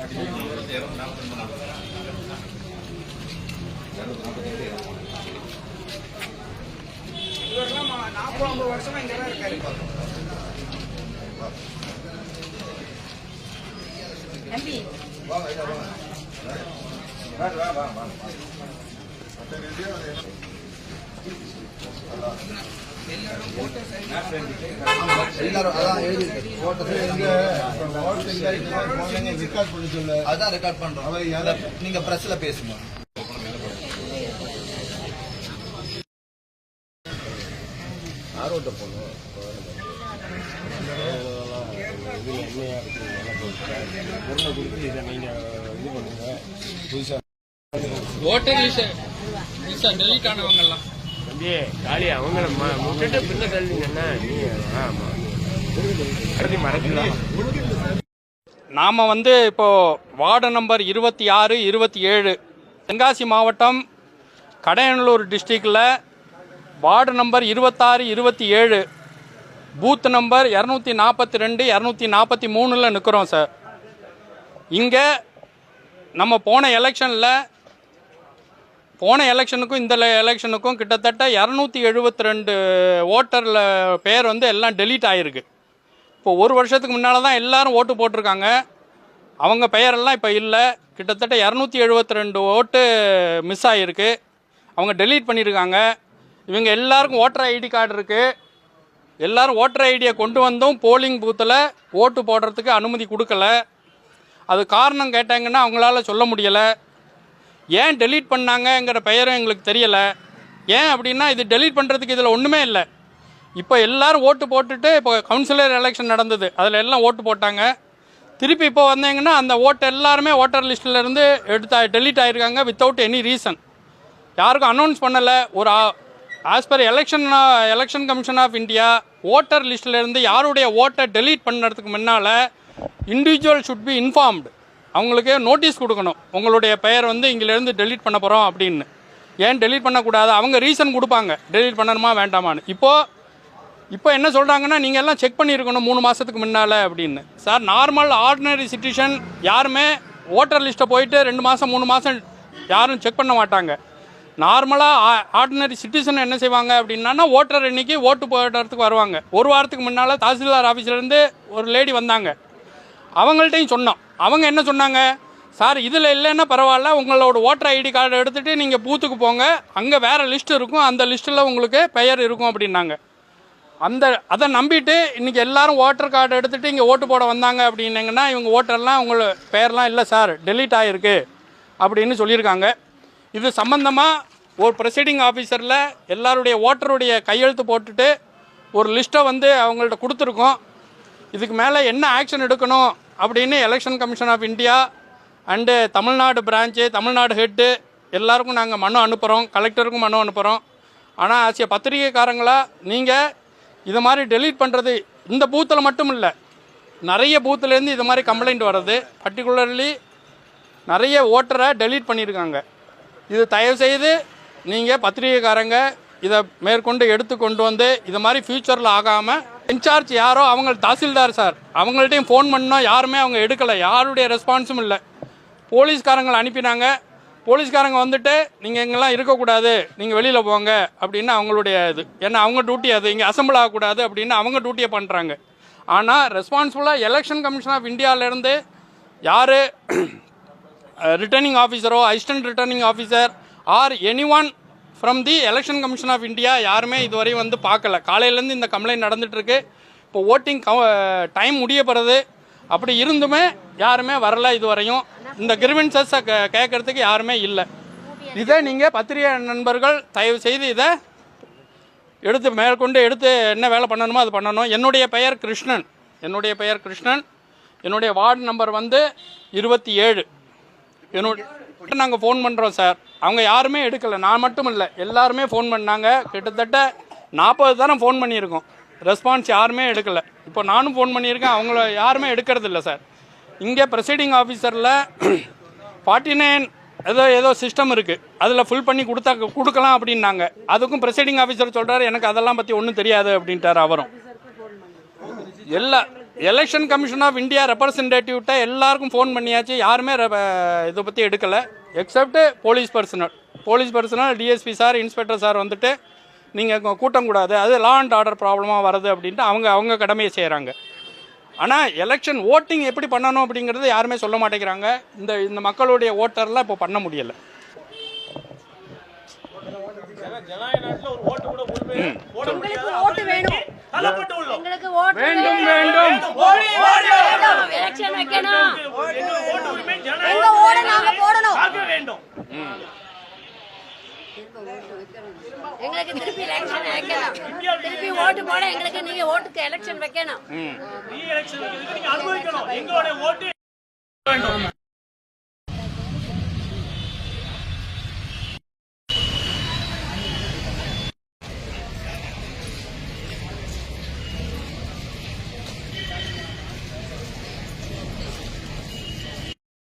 நாற்பது ஐம்பது வருஷமா இங்க தான் இருக்காரு தம்பி எல்லாரும் அதான் எழுதிருக்கு ரெக்கார்ட் பண்ணி சொல்லு அதான் ரெக்கார்ட் பண்றோம். நீங்க பிரஸ்ல பேசுங்க. ஆர்வத்தை போகணும் பொருளை கொடுத்து இதை நீங்கள் இது பண்ணுங்க புதுசாக ஓட்டர் லிஸ்ட் தம்பி காளி அவங்கள முட்டுட்டு பின்ன தள்ளிங்கன்னா நீ மறக்கலாம். நாம் வந்து இப்போது வார்டு நம்பர் இருபத்தி ஆறு இருபத்தி ஏழு தென்காசி மாவட்டம் கடையனூர் டிஸ்ட்ரிக்டில் வார்டு நம்பர் இருபத்தாறு இருபத்தி ஏழு பூத் நம்பர் இரநூத்தி நாற்பத்தி ரெண்டு இரநூத்தி நாற்பத்தி மூணில் நிற்கிறோம் சார் இங்கே நம்ம போன எலெக்ஷனில் போன எலெக்ஷனுக்கும் இந்த எலெக்ஷனுக்கும் கிட்டத்தட்ட இரநூத்தி எழுபத்தி ரெண்டு ஓட்டரில் பேர் வந்து எல்லாம் டெலீட் ஆகிருக்கு இப்போ ஒரு வருஷத்துக்கு முன்னால் தான் எல்லோரும் ஓட்டு போட்டிருக்காங்க. அவங்க பெயரெல்லாம் இப்போ இல்லை. கிட்டத்தட்ட இரநூத்தி எழுபத்தி ரெண்டு ஓட்டு மிஸ் ஆகிருக்கு அவங்க டெலீட் பண்ணியிருக்காங்க இவங்க எல்லாருக்கும் ஓட்டர் ஐடி கார்டு இருக்குது எல்லோரும் ஓட்டர் ஐடியை கொண்டு வந்தும் போலிங் பூத்தில் ஓட்டு போடுறதுக்கு அனுமதி கொடுக்கல. அது காரணம் கேட்டாங்கன்னா அவங்களால சொல்ல முடியலை. ஏன் டெலீட் பண்ணாங்கங்கிற பெயரும் எங்களுக்கு தெரியலை. ஏன் அப்படின்னா இது டெலீட் பண்ணுறதுக்கு இதில் ஒன்றுமே இல்லை. இப்போ எல்லோரும் ஓட்டு போட்டுட்டு இப்போ கவுன்சிலர் எலெக்ஷன் நடந்தது. அதில் எல்லாம் ஓட்டு போட்டாங்க. திருப்பி இப்போ வந்தீங்கன்னா அந்த ஓட்டு எல்லாருமே ஓட்டர் லிஸ்ட்டில் இருந்து எடுத்தா டெலீட் ஆகிருக்காங்க வித்தவுட் எனி ரீசன் யாருக்கும் அனௌன்ஸ் பண்ணலை. ஒரு as per election election commission of India voter லிஸ்ட்டில் யாருடைய ஓட்டை டெலீட் பண்ணுறதுக்கு முன்னால் இண்டிவிஜுவல் ஷுட் பி இன்ஃபார்ம்டு அவங்களுக்கு நோட்டீஸ் கொடுக்கணும். உங்களுடைய பெயர் வந்து இங்கிலேருந்து டெலீட் பண்ண போகிறோம் அப்படின்னு. ஏன் டெலீட் பண்ணக்கூடாது? அவங்க ரீசன் கொடுப்பாங்க. டெலீட் பண்ணணுமா வேண்டாமான்னு. இப்போது இப்போ என்ன சொல்கிறாங்கன்னா நீங்கள் எல்லாம் செக் பண்ணியிருக்கணும் மூணு மாதத்துக்கு முன்னால் அப்படின்னு. சார் நார்மல் ஆர்டினரி சிட்டிசன் யாருமே ஓட்டர் லிஸ்ட்டை போயிட்டு ரெண்டு மாதம் மூணு மாதம் யாரும் செக் பண்ண மாட்டாங்க. நார்மலாக ஆர்டினரி சிட்டிசன் என்ன செய்வாங்க அப்படின்னா ஓட்டர் இன்னைக்கு ஓட்டு போடுறதுக்கு வருவாங்க. ஒரு வாரத்துக்கு முன்னால் தாசில்தார் ஆஃபீஸ்லேருந்து ஒரு லேடி வந்தாங்க. அவங்கள்ட்டையும் சொன்னோம். அவங்க என்ன சொன்னாங்க? சார் இதில் இல்லைன்னா பரவாயில்ல. உங்களோட ஓட்டர் ஐடி கார்டு எடுத்துகிட்டு நீங்கள் பூத்துக்கு போங்க. அங்கே வேறு லிஸ்ட் இருக்கும். அந்த லிஸ்ட்டில் உங்களுக்கு பெயர் இருக்கும் அப்படின்னாங்க. அந்த அதை நம்பிட்டு இன்றைக்கி எல்லாரும் ஓட்டர் கார்டு எடுத்துகிட்டு இங்கே ஓட்டு போட வந்தாங்க அப்படின்னீங்கன்னா இவங்க ஓட்டர்லாம் உங்களோட பெயர்லாம் இல்லை சார் டெலீட் ஆகிருக்கு அப்படின்னு சொல்லியிருக்காங்க. இது சம்மந்தமாக ஒரு ப்ரெசைடிங் ஆஃபீஸரில் எல்லாருடைய ஓட்டருடைய கையெழுத்து போட்டுட்டு ஒரு லிஸ்ட்டை வந்து அவங்கள்ட்ட கொடுத்துருக்கோம். இதுக்கு மேலே என்ன ஆக்ஷன் எடுக்கணும்? அப்படின்னு election commission of India and Tamil Nadu branch Tamil Nadu head எல்லாருக்கும் நாங்கள் மனு அனுப்புகிறோம் கலெக்டருக்கும் மனு அனுப்புகிறோம் ஆனால் ஆசிய பத்திரிகைக்காரங்களா நீங்கள் இது மாதிரி டெலீட் பண்ணுறது இந்த பூத்தில் மட்டும் இல்லை. நிறைய பூத்துலேருந்து இது மாதிரி கம்ப்ளைண்ட் வர்றது. பர்டிகுலர்லி நிறைய ஓட்டரை டெலீட் பண்ணியிருக்காங்க இது தயவுசெய்து நீங்கள் பத்திரிகைக்காரங்க இதை மேற்கொண்டு எடுத்து கொண்டு வந்து இது மாதிரி ஃப்யூச்சரில் ஆகாமல் இன்சார்ஜ் யாரோ அவங்க தாசில்தார் சார். அவங்கள்ட்டையும் ஃபோன் பண்ணோம் யாருமே அவங்க எடுக்கலை. யாருடைய ரெஸ்பான்ஸும் இல்லை. போலீஸ்காரங்களை அனுப்பினாங்க. போலீஸ்காரங்க வந்துட்டு நீங்கள் இங்கெல்லாம் இருக்கக்கூடாது. நீங்கள் வெளியில் போங்க. அப்படின்னு அவங்களுடைய இது. ஏன்னா அவங்க டியூட்டி அது. இங்கே அசம்பிள் ஆகக்கூடாது அப்படின்னு அவங்க டியூட்டியை பண்ணுறாங்க ஆனால் ரெஸ்பான்சிபிளாக எலெக்ஷன் கமிஷன் ஆஃப் இந்தியாவிலேருந்து யார்? Returning ஆஃபீஸரோ assistant returning officer or any one from the election commission of India யாருமே இதுவரை வந்து பார்க்கல. காலையிலேருந்து இந்த கம்ப்ளைண்ட் நடந்துகிட்ருக்கு இப்போ ஓட்டிங் டைம் முடிய போகிறது அப்படி இருந்துமே யாருமே வரல இதுவரையும். இந்த கிரிவன்சஸை கேட்கறதுக்கு யாருமே இல்லை. இதை நீங்கள் பத்திரிகை நண்பர்கள் தயவு செய்து இதை எடுத்து மேற்கொண்டு எடுத்து என்ன வேலை பண்ணணுமோ அது பண்ணணும். என்னுடைய பெயர் கிருஷ்ணன். என்னுடைய பெயர் கிருஷ்ணன். என்னுடைய வார்டு நம்பர் வந்து இருபத்தி ஏழு. என்னுடைய நாங்கள் ஃபோன் பண்ணுறோம் சார் அவங்க யாருமே எடுக்கலை. நான் மட்டும் இல்லை எல்லாருமே ஃபோன் பண்ணாங்க. கிட்டத்தட்ட நாற்பது தானே ஃபோன் பண்ணியிருக்கோம். ரெஸ்பான்ஸ் யாருமே எடுக்கலை. இப்போ நானும் ஃபோன் பண்ணியிருக்கேன். அவங்கள யாருமே எடுக்கிறது இல்லை சார் இங்கே ப்ரெசைடிங் ஆஃபீஸரில் ஃபார்ட்டி நைன் ஏதோ ஏதோ சிஸ்டம் இருக்குது அதில் ஃபுல் பண்ணி கொடுத்தா கொடுக்கலாம் அப்படின்னாங்க. அதுக்கும் ப்ரெசைடிங் ஆஃபீஸர் சொல்கிறாரு எனக்கு அதெல்லாம் பற்றி ஒன்றும் தெரியாது அப்படின்ட்டார் அவரும். எல்லா எலெக்ஷன் கமிஷன் ஆஃப் இந்தியா ரெப்ரசன்டேட்டிவ்கிட்ட எல்லாருக்கும் ஃபோன் பண்ணியாச்சு. யாருமே ரெ- இதை பற்றி எடுக்கலை. Except police personnel police personnel DSP sir inspector sir வந்துட்டு நீங்கள் கூட்டம் கூடாது. அது லா அண்ட் ஆர்டர் ப்ராப்ளமாக வருது அப்படின்ட்டு அவங்க அவங்க கடமையை செய்கிறாங்க ஆனால் எலெக்ஷன் ஓட்டிங் எப்படி பண்ணணும் அப்படிங்கிறது யாருமே சொல்ல மாட்டேங்கிறாங்க. இந்த இந்த மக்களுடைய ஓட்டர்லாம் இப்போ பண்ண முடியலை. எங்களுக்கு ஓட்டு வேணும் எங்களுக்கு ஓட்டு வேண்டும் வேண்டும். வேணும். எலெக்ஷன் வைக்கணும். எங்க ஓட நாங்க போடணும். எங்களுக்கு திருப்பி எலெக்ஷன் வைக்கணும். திருப்பி ஓட்டு போட எங்களுக்கு நீங்க ஓட்டுக்கு எலெக்ஷன் வைக்கணும். நீ எலெக்ஷன் வைக்கிறதுக்கு நீங்க அனுபவிக்கணும். எங்களுடைய ஓட்டு வேண்டும்.